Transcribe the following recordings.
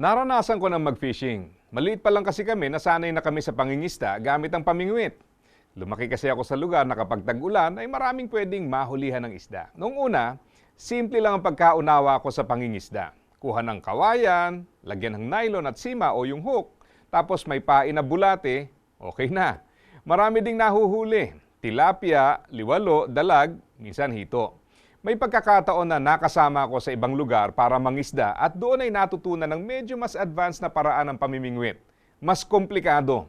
Naranasan ko ng mag-fishing. Maliit pa lang kasi kami, nasanay na kami sa pangingisda gamit ang pamingwit. Lumaki kasi ako sa lugar na kapag tag-ulan ay maraming pwedeng mahulihan ng isda. Noong una, simple lang ang pagkaunawa ko sa pangingisda. Kuha ng kawayan, lagyan ng nylon at sima o yung hook, tapos may pain na bulate, okay na. Marami ding nahuhuli. Tilapia, liwalo, dalag, minsan hito. May pagkakataon na nakasama ako sa ibang lugar para mangisda at doon ay natutunan ng medyo mas advanced na paraan ng pamimingwit. Mas komplikado.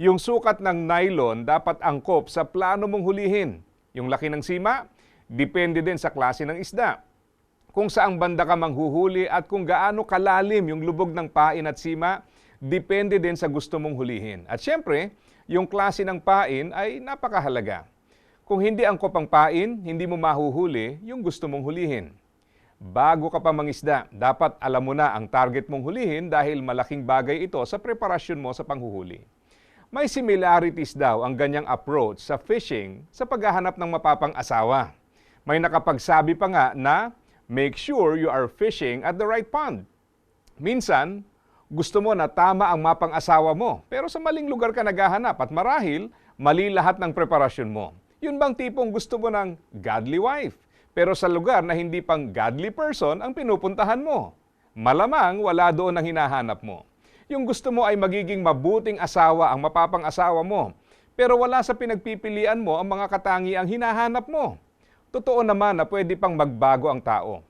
Yung sukat ng nylon dapat angkop sa plano mong hulihin. Yung laki ng sima, depende din sa klase ng isda. Kung saang banda ka manghuhuli at kung gaano kalalim yung lubog ng pain at sima, depende din sa gusto mong hulihin. At syempre, yung klase ng pain ay napakahalaga. Kung hindi angkop ang pain, hindi mo mahuhuli yung gusto mong hulihin. Bago ka pa mangisda, dapat alam mo na ang target mong hulihin dahil malaking bagay ito sa preparasyon mo sa panghuhuli. May similarities daw ang ganyang approach sa fishing sa paghahanap ng mapapang asawa. May nakapagsabi pa nga na make sure you are fishing at the right pond. Minsan, gusto mo na tama ang mapang asawa mo, pero sa maling lugar ka naghahanap at marahil mali lahat ng preparasyon mo. Yun bang tipong gusto mo ng godly wife, pero sa lugar na hindi pang godly person ang pinupuntahan mo? Malamang wala doon ang hinahanap mo. Yung gusto mo ay magiging mabuting asawa ang mapapang asawa mo, pero wala sa pinagpipilian mo ang mga katangiang hinahanap mo. Totoo naman na pwede pang magbago ang tao.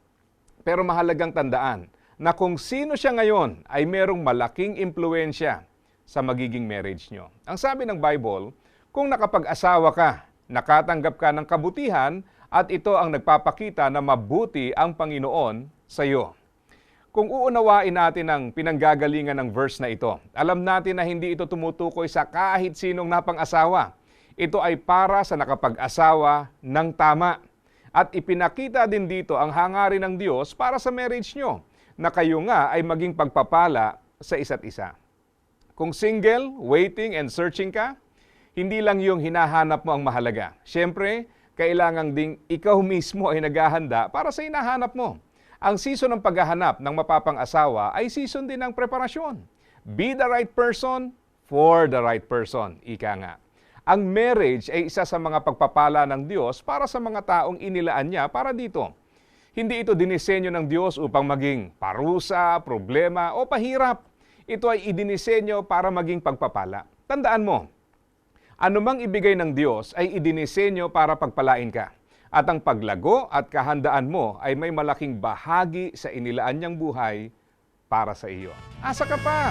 Pero mahalagang tandaan na kung sino siya ngayon ay merong malaking impluensya sa magiging marriage nyo. Ang sabi ng Bible, kung nakapag-asawa ka, nakatanggap ka ng kabutihan at ito ang nagpapakita na mabuti ang Panginoon sa iyo. Kung uunawain natin ang pinanggagalingan ng verse na ito, alam natin na hindi ito tumutukoy sa kahit sinong napang-asawa. Ito ay para sa nakapag-asawa ng tama. At ipinakita din dito ang hangarin ng Diyos para sa marriage nyo, na kayo nga ay maging pagpapala sa isa't isa. Kung single, waiting and searching ka, hindi lang yung hinahanap mo ang mahalaga. Siyempre, kailangan ding ikaw mismo ay naghahanda para sa hinahanap mo. Ang season ng paghahanap ng mapapang asawa ay season din ng preparasyon. Be the right person for the right person. Ika nga. Ang marriage ay isa sa mga pagpapala ng Diyos para sa mga taong inilaan niya para dito. Hindi ito dinisenyo ng Diyos upang maging parusa, problema o pahirap. Ito ay idinisenyo para maging pagpapala. Tandaan mo, anumang ibigay ng Diyos ay idinisenyo para pagpalain ka. At ang paglago at kahandaan mo ay may malaking bahagi sa inilaan niyang buhay para sa iyo. Asa ka pa?